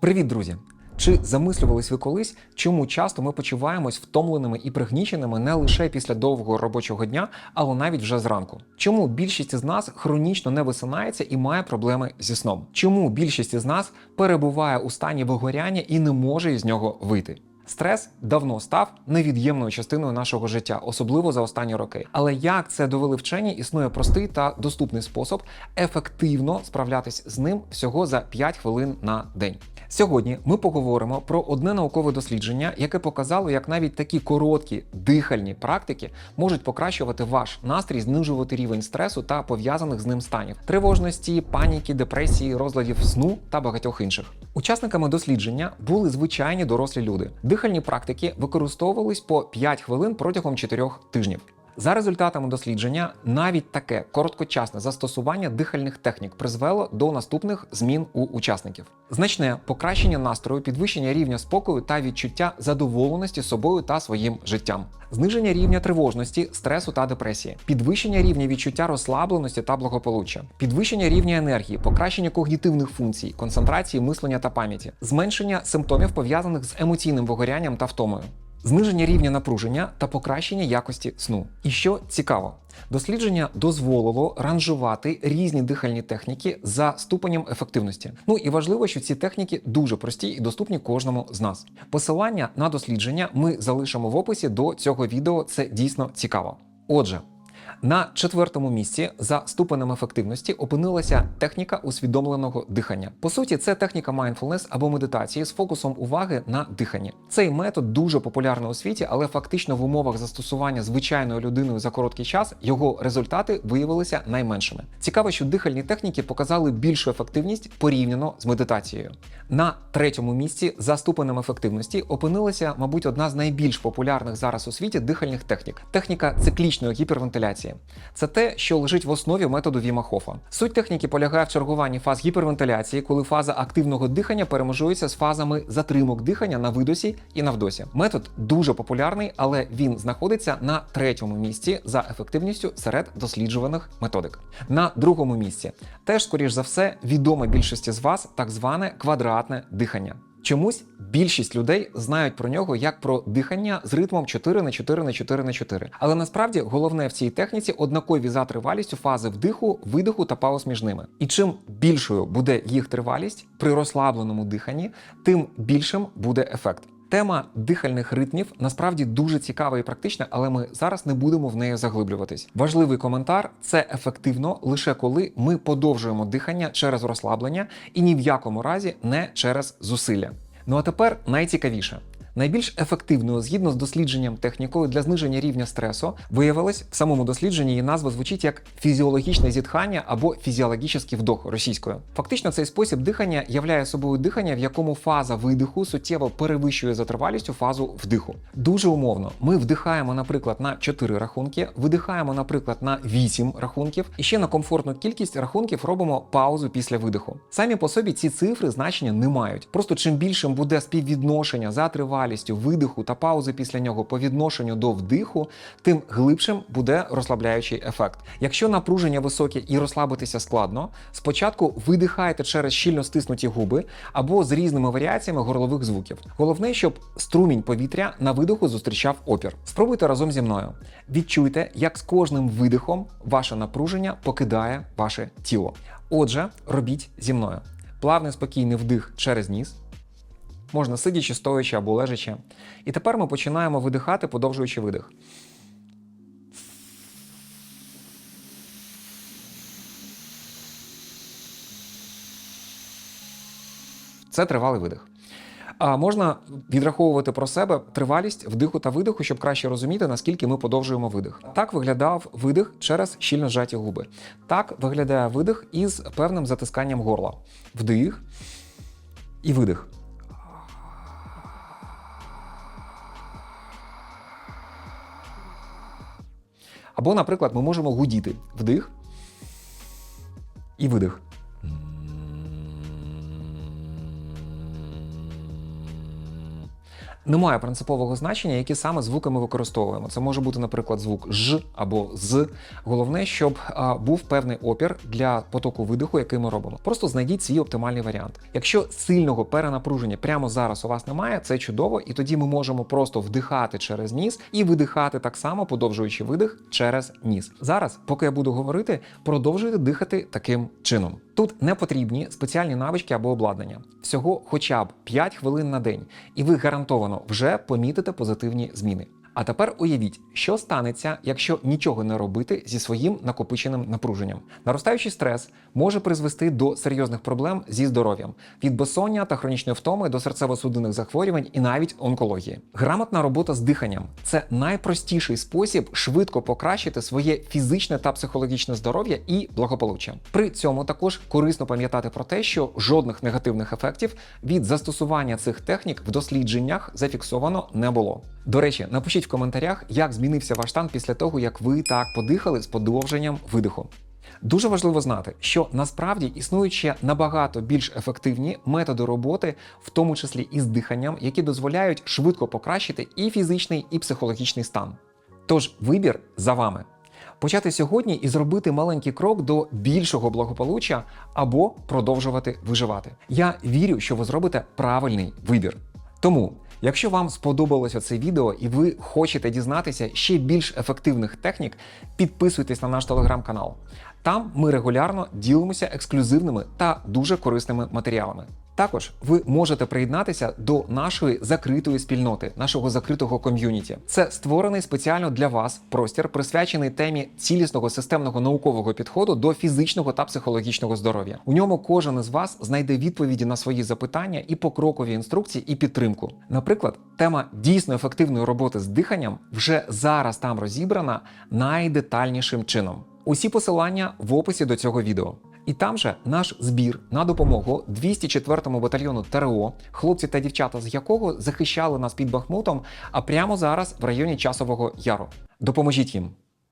Привіт, друзі! Чи замислювались ви колись, чому часто ми почуваємось втомленими і пригніченими не лише після довгого робочого дня, але навіть вже зранку? Чому більшість із нас хронічно не висинається і має проблеми зі сном? Чому більшість із нас перебуває у стані вигоряння і не може із нього вийти? Стрес давно став невід'ємною частиною нашого життя, особливо за останні роки. Але як це довели вчені, існує простий та доступний спосіб ефективно справлятись з ним всього за 5 хвилин на день. Сьогодні ми поговоримо про одне наукове дослідження, яке показало, як навіть такі короткі дихальні практики можуть покращувати ваш настрій, знижувати рівень стресу та пов'язаних з ним станів тривожності, паніки, депресії, розладів сну та багатьох інших. Учасниками дослідження були звичайні дорослі люди. Дихальні практики використовувались по 5 хвилин протягом 4 тижнів. За результатами дослідження, навіть таке короткочасне застосування дихальних технік призвело до наступних змін у учасників: значне покращення настрою, підвищення рівня спокою та відчуття задоволеності собою та своїм життям, зниження рівня тривожності, стресу та депресії, підвищення рівня відчуття розслабленості та благополуччя, підвищення рівня енергії, покращення когнітивних функцій, концентрації, мислення та пам'яті, зменшення симптомів пов'язаних з емоційним вигорянням та втомою. Зниження рівня напруження та покращення якості сну. І що цікаво, дослідження дозволило ранжувати різні дихальні техніки за ступенем ефективності. Ну і важливо, що ці техніки дуже прості і доступні кожному з нас. Посилання на дослідження ми залишимо в описі до цього відео. Це дійсно цікаво. Отже. На четвертому місці за ступенем ефективності опинилася техніка усвідомленого дихання. По суті, це техніка mindfulness або медитації з фокусом уваги на диханні. Цей метод дуже популярний у світі, але фактично в умовах застосування звичайною людиною за короткий час його результати виявилися найменшими. Цікаво, що дихальні техніки показали більшу ефективність порівняно з медитацією. На третьому місці за ступенем ефективності опинилася, мабуть, одна з найбільш популярних зараз у світі дихальних технік техніка циклічної гіпервентиляції. Це те, що лежить в основі методу Віма Хофа. Суть техніки полягає в чергуванні фаз гіпервентиляції, коли фаза активного дихання перемежується з фазами затримок дихання на видосі і на вдосі. Метод дуже популярний, але він знаходиться на третьому місці за ефективністю серед досліджуваних методик. На другому місці теж, скоріш за все, відоме більшості з вас так зване квадратне дихання. Чомусь більшість людей знають про нього як про дихання з ритмом 4 на 4 на 4 на 4. Але насправді головне в цій техніці однакові за тривалістю фази вдиху, видиху та пауз між ними. І чим більшою буде їх тривалість при розслабленому диханні, тим більшим буде ефект. Тема дихальних ритмів насправді дуже цікава і практична, але ми зараз не будемо в неї заглиблюватись. Важливий коментар це ефективно лише коли ми подовжуємо дихання через розслаблення і ні в якому разі не через зусилля. Ну а тепер найцікавіше. Найбільш ефективною згідно з дослідженням технікою для зниження рівня стресу виявилось в самому дослідженні її назва звучить як фізіологічне зітхання або фізіологічний вдох російською. Фактично, цей спосіб дихання являє собою дихання, в якому фаза видиху суттєво перевищує за тривалістю фазу вдиху. Дуже умовно. Ми вдихаємо, наприклад, на 4 рахунки, видихаємо, наприклад, на 8 рахунків, і ще на комфортну кількість рахунків робимо паузу після видиху. Самі по собі ці цифри значення не мають. Просто чим більшим буде співвідношення за тривалістю видиху та паузи після нього по відношенню до вдиху, тим глибшим буде розслабляючий ефект. Якщо напруження високе і розслабитися складно, спочатку видихайте через щільно стиснуті губи або з різними варіаціями горлових звуків. Головне, щоб струмінь повітря на видиху зустрічав опір. Спробуйте разом зі мною. Відчуйте, як з кожним видихом ваше напруження покидає ваше тіло. Отже, робіть зі мною. Плавний спокійний вдих через ніс. Можна сидячи, стоячи або лежачи. І тепер ми починаємо видихати, подовжуючи видих. Це тривалий видих. А можна відраховувати про себе тривалість вдиху та видиху, щоб краще розуміти, наскільки ми подовжуємо видих. Так виглядав видих через щільно зжаті губи. Так виглядає видих із певним затисканням горла. Вдих і видих. Або, наприклад, ми можемо гудіти вдих і видих. Немає принципового значення, які саме звуки ми використовуємо. Це може бути, наприклад, звук ж або з. Головне, щоб а, був певний опір для потоку видиху, який ми робимо. Просто знайдіть свій оптимальний варіант. Якщо сильного перенапруження прямо зараз у вас немає, це чудово, і тоді ми можемо просто вдихати через ніс і видихати так само, подовжуючи видих через ніс. Зараз, поки я буду говорити, продовжуйте дихати таким чином. Тут не потрібні спеціальні навички або обладнання. Всього хоча б 5 хвилин на день, і ви гарантовано вже помітите позитивні зміни. А тепер уявіть, що станеться, якщо нічого не робити зі своїм накопиченим напруженням. Наростаючий стрес може призвести до серйозних проблем зі здоров'ям від безсоння та хронічної втоми до серцево-судинних захворювань і навіть онкології. Грамотна робота з диханням це найпростіший спосіб швидко покращити своє фізичне та психологічне здоров'я і благополуччя. При цьому також корисно пам'ятати про те, що жодних негативних ефектів від застосування цих технік в дослідженнях зафіксовано не було. До речі, напишіть в коментарях, як змінився ваш стан після того, як ви так подихали з подовженням видиху. Дуже важливо знати, що насправді існують ще набагато більш ефективні методи роботи, в тому числі і з диханням, які дозволяють швидко покращити і фізичний, і психологічний стан. Тож вибір за вами. Почати сьогодні і зробити маленький крок до більшого благополуччя або продовжувати виживати. Я вірю, що ви зробите правильний вибір. Тому, якщо вам сподобалося це відео і ви хочете дізнатися ще більш ефективних технік, підписуйтесь на наш телеграм-канал. Там ми регулярно ділимося ексклюзивними та дуже корисними матеріалами. Також ви можете приєднатися до нашої закритої спільноти, нашого закритого ком'юніті. Це створений спеціально для вас простір, присвячений темі цілісного системного наукового підходу до фізичного та психологічного здоров'я. У ньому кожен із вас знайде відповіді на свої запитання і покрокові інструкції і підтримку. Наприклад, тема дійсно ефективної роботи з диханням вже зараз там розібрана найдетальнішим чином. Усі посилання в описі до цього відео. І там же наш збір на допомогу 204-му батальйону ТРО, хлопці та дівчата з якого захищали нас під Бахмутом, а прямо зараз в районі Часового Яру. Допоможіть їм.